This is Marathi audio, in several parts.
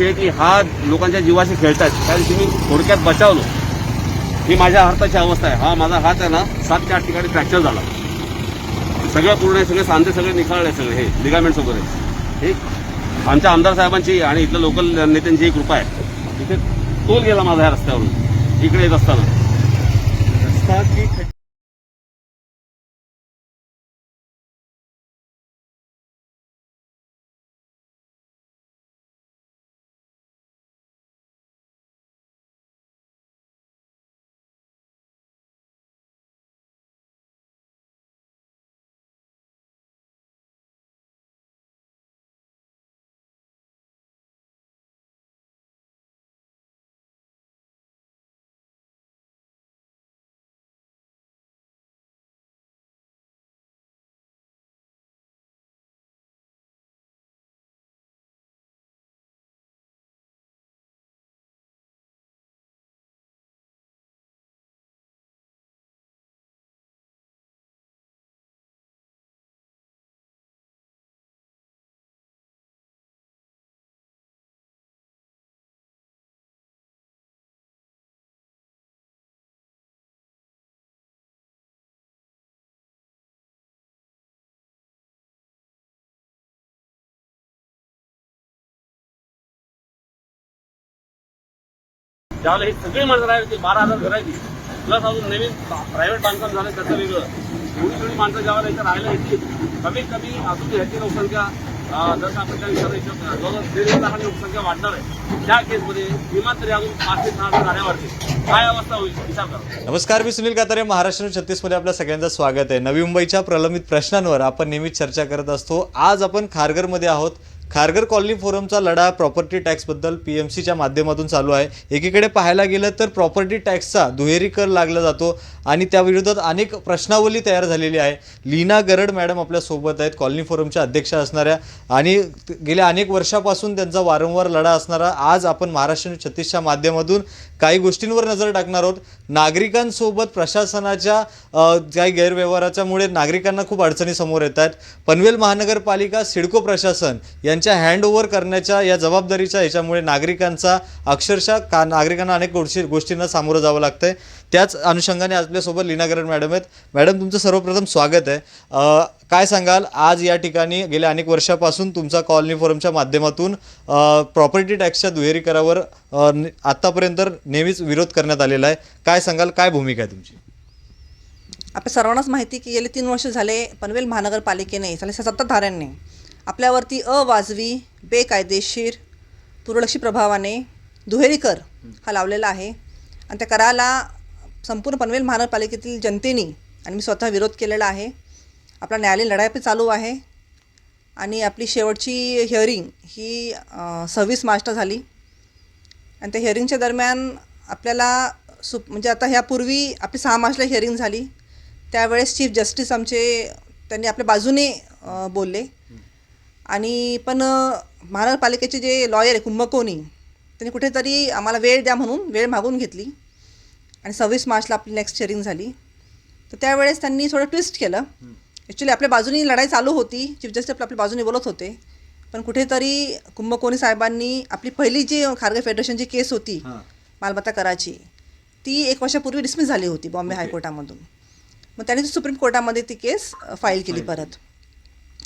अशी आहे की हा लोकांच्या जीवाशी खेळतात त्या दिवशी मी थोडक्यात बचावलो. ही माझ्या हाताची अवस्था आहे. हा माझा हात आहे ना सात ते आठ ठिकाणी फ्रॅक्चर झाला. सगळं पूर्ण आहे सगळे सांधे सगळे निखाळले सगळे हे लिगामेंट्स वगैरे हे आमच्या आमदार साहेबांची आणि इथल्या लोकल नेत्यांची ही कृपा आहे. इथे तोल गेला माझा या रस्त्यावरून. इकडे येत असताना. रस्ता की त्यावेळेला ही सगळी माणसं राहायची बारा हजार घरायची प्लस अजून नवीन प्रायव्हेट बांधकाम झालं त्याचं वेगळं. थोडी थोडी माणसं ज्यावेळेला इथं राहायला येतील कमीत कमी अजून ह्याची लोकसंख्या अं, जर का आपण त्या विचार हिशोब दीड लाखांची लोकसंख्या वाढणार आहे. त्या केसमध्ये किमान तरी अजून पाच ते सहा हजार गाड्या वाढतील काय अवस्था होईल? विचार करा. नमस्कार मी सुनील कातारे महाराष्ट्र छत्तीसमध्ये आपल्या सगळ्यांचं स्वागत आहे. नवी मुंबईच्या प्रलंबित प्रश्नांवर आपण नेहमीच चर्चा करत असतो. आज आपण खारघरमध्ये आहोत. खारघर कॉलनी फोरमचा लढा प्रॉपर्टी टॅक्सबद्दल पी एम सीच्या माध्यमातून चालू आहे. एकीकडे पाहायला गेलं तर प्रॉपर्टी टॅक्सचा दुहेरी कर लागला जातो आणि त्याविरोधात अनेक प्रश्नावली तयार झालेली आहे. लीना गरड मॅडम आपल्यासोबत आहेत. कॉलनी फोरमच्या अध्यक्षा असणाऱ्या आणि गेल्या अनेक वर्षापासून त्यांचा वारंवार लढा असणारा आज आपण महाराष्ट्र छत्तीसच्या माध्यमातून काही गोष्टींवर नजर टाकणार आहोत. नागरिकांसोबत प्रशासनाच्या काही गैरव्यवहाराच्यामुळे नागरिकांना खूप अडचणी समोर येत आहेत. पनवेल महानगरपालिका सिडको प्रशासन यांच्या हँडओव्हर करण्याच्या या जबाबदारीच्या ह्याच्यामुळे नागरिकांचा अक्षरशः का नागरिकांना अनेक गोष्टी गोष्टींना सामोरं जावं लागतं आहे त्याच अनुषंगाने आपल्यासोबत लीनागर मॅडम आहेत. मॅडम तुमचं सर्वप्रथम स्वागत आहे. काय सांगाल? आज या ठिकाणी गेल्या अनेक वर्षापासून तुमचा कॉलनी फोरमच्या माध्यमातून प्रॉपर्टी टॅक्सच्या दुहेरी करावर आत्तापर्यंत नेहमीच विरोध करण्यात आलेला आहे. काय सांगाल? काय भूमिका आहे तुमची? आपल्या सर्वांनाच माहिती की गेले तीन वर्ष झाले पनवेल महानगरपालिकेने झाले सत्ताधाऱ्यांनी आपल्यावरती अवाजवी बेकायदेशीर दुर्लक्षी प्रभावाने दुहेरी कर हा लावलेला आहे. आणि त्या कराला संपूर्ण पनवेल महानगरपालिकेतील जनतेने आणि मी स्वतः विरोध केलेला आहे. आपला न्यायालयीन लढाई पण चालू आहे. आणि आपली शेवटची हिअरिंग ही सव्वीस मार्चला झाली. आणि त्या हिअरिंगच्या दरम्यान आपल्याला सु म्हणजे आता ह्यापूर्वी आपली सहा मार्चला हिअरिंग झाली. त्यावेळेस चीफ जस्टिस आमचे त्यांनी आपल्या बाजूने बोलले. आणि पण महानगरपालिकेचे जे लॉयर आहे कुंभकोनी त्यांनी कुठेतरी आम्हाला वेळ द्या म्हणून वेळ मागून घेतली. आणि सव्वीस मार्चला आपली नेक्स्ट हिअरिंग झाली. तर त्यावेळेस त्यांनी थोडं ट्विस्ट केलं. ॲक्च्युली आपल्या बाजूनी लढाई चालू होती. चीफ जस्टिस आपल्या बाजूने बोलत होते. पण कुठेतरी कुंभकोणी साहेबांनी आपली पहिली जी खारगे फेडरेशनची केस होती मालमत्ता कराची ती एक वर्षापूर्वी डिसमिस झाली होती बॉम्बे हायकोर्टामधून. मग त्यांनी सुप्रीम कोर्टामध्ये ती केस फाईल केली परत.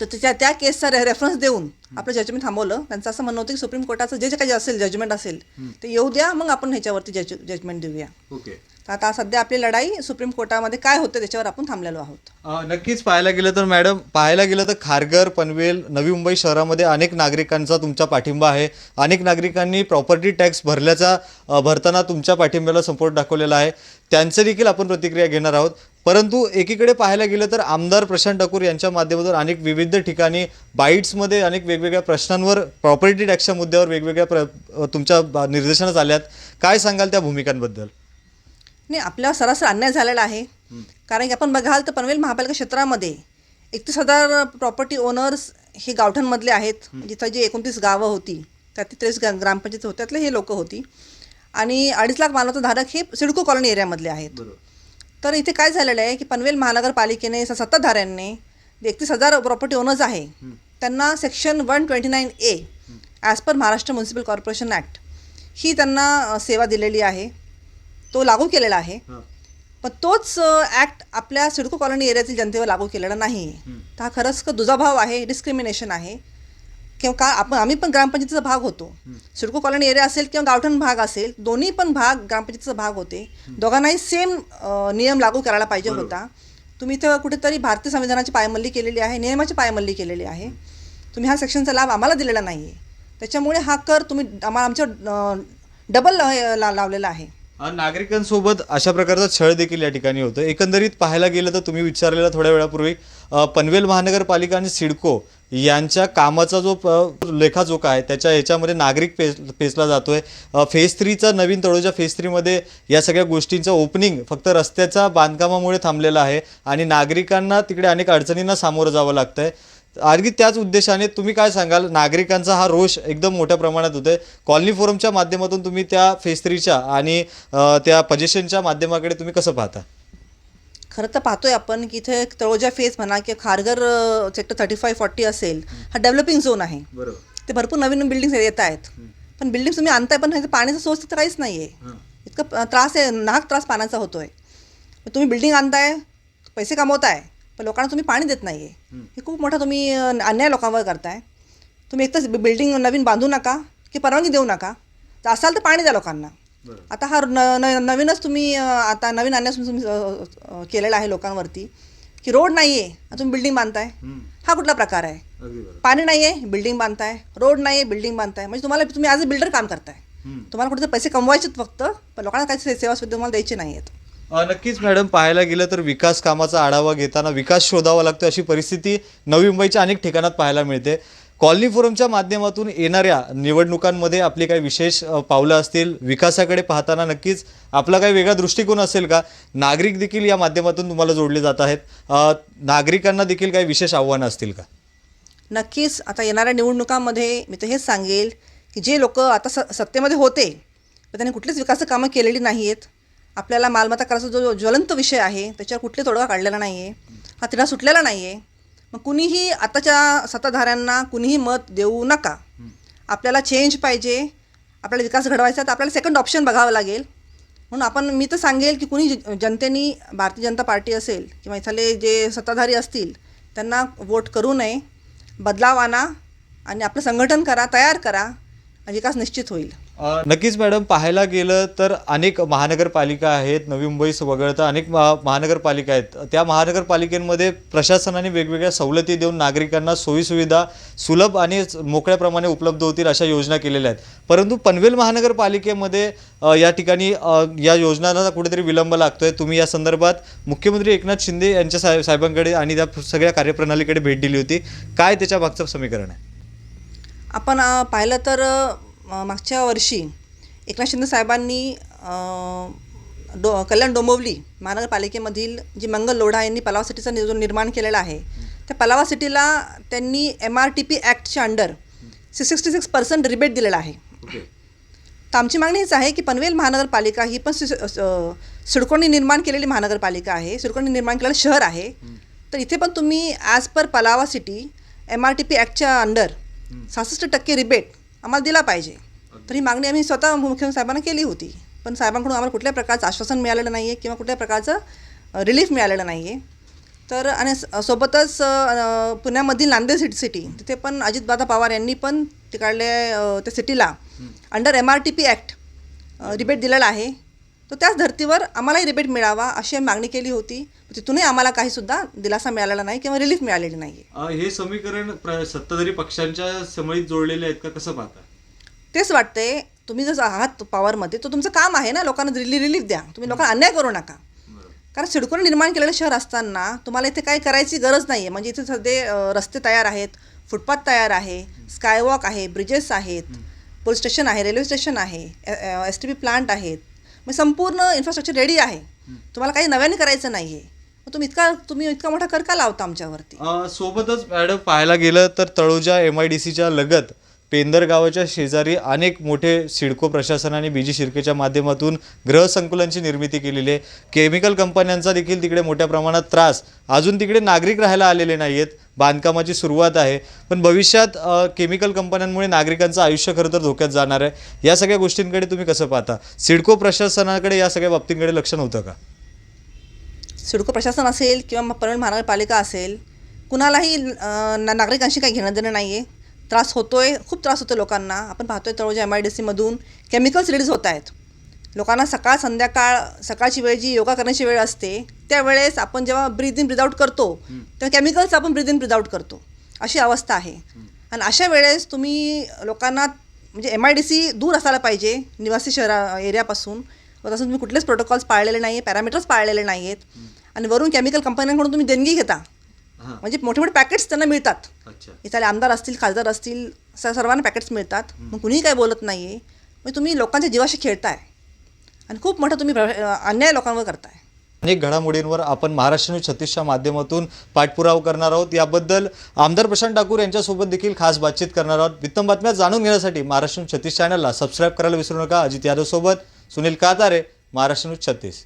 तर त्याच्या त्या केसचा रे रेफरन्स देऊन आपलं जजमेंट थांबवलं. त्यांचं असं म्हणणं होतं की सुप्रीम कोर्टाचं जे जे काही असेल जजमेंट असेल ते येऊ द्या मग आपण ह्याच्यावरती जज जजमेंट देऊया. ओके. तर आता सध्या आपली लढाई सुप्रीम कोर्टामध्ये काय होतं त्याच्यावर आपण थांबलेलो आहोत. नक्कीच पाहायला गेलं तर मॅडम पाहायला गेलं तर खारघर पनवेल नवी मुंबई शहरामध्ये अनेक नागरिकांचा तुमचा पाठिंबा आहे. अनेक नागरिकांनी प्रॉपर्टी टॅक्स भरल्याचा भरताना तुमच्या पाठिंब्याला सपोर्ट दाखवलेला आहे. त्यांचे देखील आपण प्रतिक्रिया घेणार आहोत. परंतु एकीकडे पाहायला गेलं तर आमदार प्रशांत ठाकूर यांच्या माध्यमातून अनेक विविध ठिकाणी बाईट्समध्ये अनेक वेगवेगळ्या प्रश्नांवर प्रॉपर्टी टॅक्सच्या मुद्द्यावर वेगवेगळ्या प्र तुमच्या बा- निर्देशनं आल्यात काय सांगाल त्या भूमिकांबद्दल? नाही आपल्यावर सरासर अन्याय झालेला आहे. कारण की आपण बघाल तर पनवेल महापालिका क्षेत्रामध्ये एकतीस हजार प्रॉपर्टी ओनर्स हे गावठांमधले आहेत. जिथं जी एकोणतीस गावं होती त्यात त्रेस ग्रामपंचायत होत्या त्यातले हे लोक होती. आणि अडीच लाख मालमत्ता धारक हे सिडको कॉलनी एरियामधले आहेत. तर इथे काय झालेलं आहे की पनवेल महानगरपालिकेने सत्ताधाऱ्यांनी एकतीस हजार प्रॉपर्टी ओनर्स आहे त्यांना section one twenty nine A as per Maharashtra municipal corporation act ही त्यांना सेवा दिलेली आहे. तो लागू केलेला आहे. पण तोच ॲक्ट आपल्या सिडको कॉलनी एरियातील जनतेवर लागू केलेला नाही. हा खरंच दुजाभाव आहे डिस्क्रिमिनेशन आहे. किंवा का आपण आम्ही पण ग्रामपंचायतीचा भाग होतो. सिडको कॉलनी एरिया असेल किंवा गावठण भाग असेल दोन्ही पण भाग ग्रामपंचायतीचा भाग होते. दोघांनाही सेम नियम लागू करायला पाहिजे होता. तुम्ही इथं कुठेतरी भारतीय संविधानाची पायमल्ली केलेली आहे नियमाची पायमल्ली केलेली आहे. तुम्ही ह्या सेक्शनचा लाभ आम्हाला दिलेला नाही आहे त्याच्यामुळे हा कर तुम्ही आम्हाला आमच्या डबल लावलेला आहे. नागरिकांसोबत अशा प्रकारचा छळ देखील या ठिकाणी होतो. एकंदरीत पाहायला गेलं तर तुम्ही विचारलेला थोड्या वेळापूर्वी पनवेल महानगरपालिका आणि सिडको यांच्या कामाचा जो प- लेखाजोखा आहे त्याच्या याच्यामध्ये नागरिक पेस पेसला जातोय. आहे फेज थ्रीचा नवीन तळोजा फेज थ्रीमध्ये या सगळ्या गोष्टींचं ओपनिंग फक्त रस्त्याच्या बांधकामामुळे थांबलेलं आहे आणि नागरिकांना तिकडे अनेक अडचणींना सामोरं जावं लागतंय. अगदी त्याच उद्देशाने तुम्ही काय सांगाल? नागरिकांचा हा रोष एकदम मोठ्या प्रमाणात होतोय. कॉलनी फोरमच्या माध्यमातून तुम्ही त्या फेज थ्रीच्या आणि त्या पजेशनच्या माध्यमाकडे तुम्ही कसं पाहता? खरं तर पाहतोय आपण की इथे तळोजा फेज म्हणा किंवा Kharghar sector thirty five forty असेल हा डेव्हलपिंग झोन आहे. बरोबर. ते भरपूर नवीन नवीन बिल्डिंग्स येत आहेत. पण बिल्डिंग तुम्ही आणताय पण पाण्याचा सोर्स तिथं काहीच नाही आहे इतकं त्रास आहे नाहक त्रास पाण्याचा होतोय. तुम्ही बिल्डिंग आणताय पैसे कमवताय पण लोकांना तुम्ही पाणी देत नाही आहे हे खूप मोठा तुम्ही अन्याय लोकांवर करताय. तुम्ही एक तर बिल्डिंग नवीन बांधू नका की परवानगी देऊ नका. तर असाल तर पाणी द्या लोकांना. आता हा न न नवीनच तुम्ही आता नवीन आणण्यास तुम्ही केलेला आहे लोकांवरती की रोड नाही आहे तुम्ही बिल्डिंग बांधताय हा कुठला प्रकार आहे? पाणी नाही आहे बिल्डिंग बांधताय. रोड नाही आहे बिल्डिंग बांधताय. म्हणजे तुम्हाला तुम्ही ॲज अ बिल्डर काम करताय. तुम्हाला कुठे पैसे कमवायचेत फक्त पण लोकांना काही सेवा सुद्धा तुम्हाला द्यायची नाही आहेत नक्कीच मॅडम पाहायला गेलं तर विकास कामाचा आढावा घेताना विकास शोधावा लागतो अशी परिस्थिती नवी मुंबईच्या अनेक ठिकाणात पाहायला मिळते. कॉलनी फोरमच्या माध्यमातून येणाऱ्या निवडणुकांमध्ये आपली काही विशेष पावलं असतील विकासाकडे पाहताना नक्कीच आपला काही वेगळा दृष्टिकोन असेल का? नागरिक देखील या माध्यमातून तुम्हाला जोडले जात आहेत. नागरिकांना देखील काही विशेष आव्हानं असतील का? नक्कीच. आता येणाऱ्या निवडणुकांमध्ये मी तर हेच सांगेल की जे लोक आता स सत्तेमध्ये होते पण त्यांनी कुठलीच विकास कामं केलेली नाही आहेत आपल्याला मालमत्ता करायचा जो ज्वलंत विषय आहे त्याच्यावर कुठले तोडगा काढलेला नाही आहे हा तिढा सुटलेला नाही आहे मग कुणीही आताच्या सत्ताधाऱ्यांना कुणीही मत देऊ नका. आपल्याला चेंज पाहिजे. आपल्याला विकास घडवायचा तर आपल्याला सेकंड ऑप्शन बघावं लागेल. म्हणून आपण मी तर सांगेल की कुणी ज- जनतेनी भारतीय जनता पार्टी असेल किंवा इथले जे सत्ताधारी असतील त्यांना वोट करू नये. बदलाव आणा आणि आपलं संघटन करा तयार करा. आणि विकास निश्चित होईल. नक्कीच मॅडम पाहायला गेलं तर अनेक महानगरपालिका आहेत नवी मुंबई वगळता अनेक महा महानगरपालिका आहेत. त्या महानगरपालिकेमध्ये प्रशासनाने वेगवेगळ्या सवलती देऊन नागरिकांना सोयीसुविधा सुलभ आणि मोकळ्या प्रमाणे उपलब्ध होतील अशा योजना केलेल्या आहेत. परंतु पनवेल महानगरपालिकेमध्ये या ठिकाणी या योजनांना कुठेतरी विलंब लागतोय. तुम्ही या संदर्भात मुख्यमंत्री एकनाथ शिंदे यांच्या साहेब साहेबांकडे आणि त्या सगळ्या कार्यप्रणालीकडे भेट दिली होती. काय त्याच्या मागचं समीकरण आहे? आपण पाहिलं तर मागच्या वर्षी एकनाथ शिंदे साहेबांनी डो कल्याण डोंबिवली महानगरपालिकेमधील जी मंगल लोढा यांनी पलावा सिटीचा जो निर्माण केलेला आहे त्या पलावा सिटीला त्यांनी M R T P ॲक्टच्या under sixty six percent rebate दिलेला आहे. तर आमची मागणी हीच आहे की पनवेल महानगरपालिका ही पण सि- अ, सिडकोनी निर्माण केलेली महानगरपालिका आहे सिडकोनी निर्माण केलेलं शहर आहे. तर इथे पण तुम्ही as per Palava city M R T P ॲक्टच्या under सहासष्ट टक्के रिबेट आम्हाला दिला पाहिजे. तर ही मागणी आम्ही स्वतः मुख्यमंत्री साहेबांना केली होती. पण साहेबांकडून आम्हाला कुठल्याही प्रकारचं आश्वासन मिळालेलं नाही आहे किंवा कुठल्याही प्रकारचं रिलीफ मिळालेलं नाही आहे तर आणि सोबतच पुण्यामधील नांदेड सिटी सिटी तिथे पण अजितदादा पवार यांनी पण तिकडल्या अ, त्या सिटीला under M R T P act rebate दिलेला आहे. तर त्याच धर्तीवर आम्हालाही रिबेट मिळावा अशी मागणी केली होती. तिथूनही आम्हाला काहीसुद्धा दिलासा मिळालेला नाही किंवा रिलीफ मिळालेली नाही हे समीकरण सत्ताधारी पक्षांच्या समळीत जोडलेले आहेत का? कसं पाहता? तेच वाटते तुम्ही जर आहात पॉवरमध्ये तर तुमचं काम आहे ना लोकांना रिली रिलीफ द्या. तुम्ही लोकांना अन्याय करू नका. कारण सिडकोने निर्माण केलेलं शहर असताना तुम्हाला इथे काही करायची गरज नाही आहे म्हणजे इथे सध्या रस्ते तयार आहेत फुटपाथ तयार आहे स्कायवॉक आहे ब्रिजेस आहेत पोलीस स्टेशन आहे रेल्वे स्टेशन आहे एस टी पी प्लांट आहेत म्हणजे संपूर्ण इन्फ्रास्ट्रक्चर रेडी आहे. तुम्हाला काही नव्याने करायचं नाही आहे मग तुम्ही इतका तुम्ही इतका मोठा कर का लावता आमच्यावरती. सोबतच मॅडम पाहायला गेलं तर तळोजा एम आय डी सीच्या लगत पेंदर गावाच्या शेजारी अनेक मोठे सिडको प्रशासन आणि बीजी शिर्केच्या माध्यमातून ग्रहसंकुलांची निर्मिती केलेली आहे. केमिकल कंपन्यांचा देखील तिकडे मोठ्या प्रमाणात त्रास. अजून तिकडे नागरिक राहायला आलेले नाही आहेत बांधकामाची सुरुवात आहे. पण भविष्यात केमिकल कंपन्यांमुळे नागरिकांचं आयुष्य खरं तर धोक्यात जाणार आहे. या सगळ्या गोष्टींकडे तुम्ही कसं पाहता? सिडको प्रशासनाकडे या सगळ्या बाबतींकडे लक्ष नव्हतं का? सिडको प्रशासन असेल किंवा परळ महानगरपालिका असेल कुणालाही ना नागरिकांशी काही घेणं देणं नाही आहे त्रास होतोय खूप त्रास होतो लोकांना. आपण पाहतोय तळोजा एम आय डी सीमधून केमिकल्स रिलीज होत आहेत. लोकांना सकाळ संध्याकाळ सकाळची वेळ जी योगा करण्याची वेळ असते त्यावेळेस आपण जेव्हा ब्रीद इन ब्रीद आउट करतो तेव्हा केमिकल्स आपण ब्रीद इन ब्रीद आउट करतो. अशी अवस्था आहे. आणि अशा वेळेस तुम्ही लोकांना म्हणजे एम आय डी सी दूर असायला पाहिजे निवासी शहरा एरियापासून. व तसं तुम्ही कुठलेच प्रोटोकॉल्स पाळलेले नाही आहे पॅरामीटर्स पाळलेले नाही आहेत आणि वरून केमिकल कंपन्यांकडून तुम्ही देणगी घेता. म्हणजे मोठे मोठे पॅकेट्स त्यांना मिळतात. अच्छा. इथले आमदार असतील खासदार असतील सर्वांना पॅकेट्स मिळतात. मग कुणीही काय बोलत नाही आहे मग तुम्ही लोकांच्या जीवाशी खेळताय. आणि खूप मोठा तुम्ही अन्याय लोकांवर करताय. अनेक घडामोडींवर आपण महाराष्ट्र न्यूज छत्तीसच्या माध्यमातून पाठपुरावा करणार आहोत. याबद्दल आमदार प्रशांत ठाकूर यांच्यासोबत देखील खास बातचीत करणार आहोत. वित्तम बातम्या जाणून घेण्यासाठी महाराष्ट्र न्यूज छत्तीस चॅनलला सबस्क्राईब करायला विसरू नका. अजित यादव सोबत सुनील कातारे महाराष्ट्र न्यूज छत्तीस.